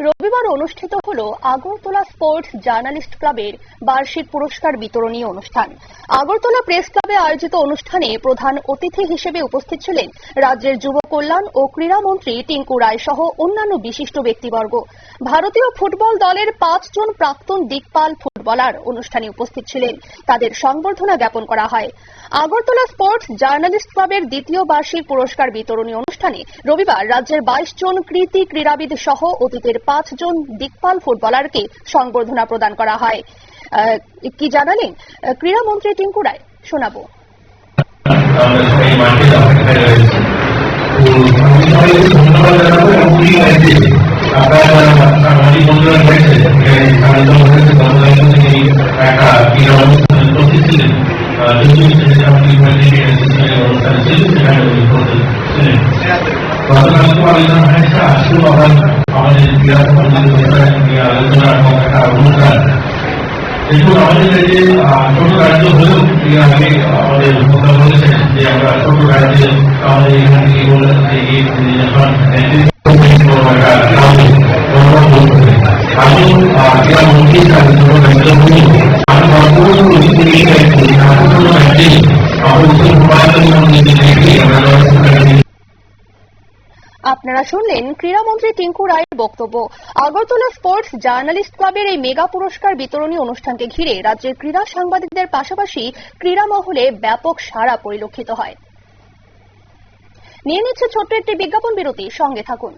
রবিবার অনুষ্ঠিত হল আগরতলা স্পোর্টস জার্নালিস্ট ক্লাবের বার্ষিক পুরস্কার বিতরণী অনুষ্ঠান। আগরতলা প্রেস ক্লাবে আয়োজিত অনুষ্ঠানে প্রধান অতিথি হিসেবে উপস্থিত ছিলেন রাজ্যের যুব কল্যাণ ও ক্রীড়ামন্ত্রী টিঙ্কু রায় সহ অন্যান্য বিশিষ্ট ব্যক্তিবর্গ। ভারতীয় ফুটবল দলের পাঁচজন প্রাক্তন দিকপাল ফুটবলার অনুষ্ঠানে উপস্থিত ছিলেন। তাদের সংবর্ধনা জ্ঞাপন করা হয়। আগরতলা স্পোর্টস জার্নালিস্ট ক্লাবের দ্বিতীয় বার্ষিক পুরস্কার বিতরণী অনুষ্ঠানে রবিবার রাজ্যের বাইশ জন কৃতি ক্রীড়াবিদ সহ অতীতের পাঁচজন দিকপাল ফুটবলারকে সংবর্ধনা প্রদান করা হয়। কি জানালেন? ক্রীড়ামন্ত্রী টিঙ্কু রায়। শোনাবো। একটা ক্রীড়া অনুষ্ঠানে ছিলেন সিস্টেমের অনুষ্ঠান ছিল সেখানে উনি উপস্থিত গতকাল তো আলোচনা হয়েছে আসুন আবার আমাদের ক্রীড়া সম্বন্ধে আলোচনা এবং একটা অনুষ্ঠান দেখুন আমাদের কাছে ছোট রাজ্য হলেও আগে আমাদের কথা বলেছেন যে আমরা ছোট রাজ্যে আমাদের এখান থেকে আপনারা শুনলেন ক্রীড়ামন্ত্রী টিঙ্কু রায়ের বক্তব্য। আগরতলা স্পোর্টস জার্নালিস্ট ক্লাবের এই মেগা পুরস্কার বিতরণী অনুষ্ঠানকে ঘিরে রাজ্যের ক্রীড়া সাংবাদিকদের পাশাপাশি ক্রীড়া মহলে ব্যাপক সাড়া পরিলক্ষিত হয়। নিয়ে নিচ্ছে ছোট্ট একটি বিজ্ঞাপন বিরতি, সঙ্গে থাকুন।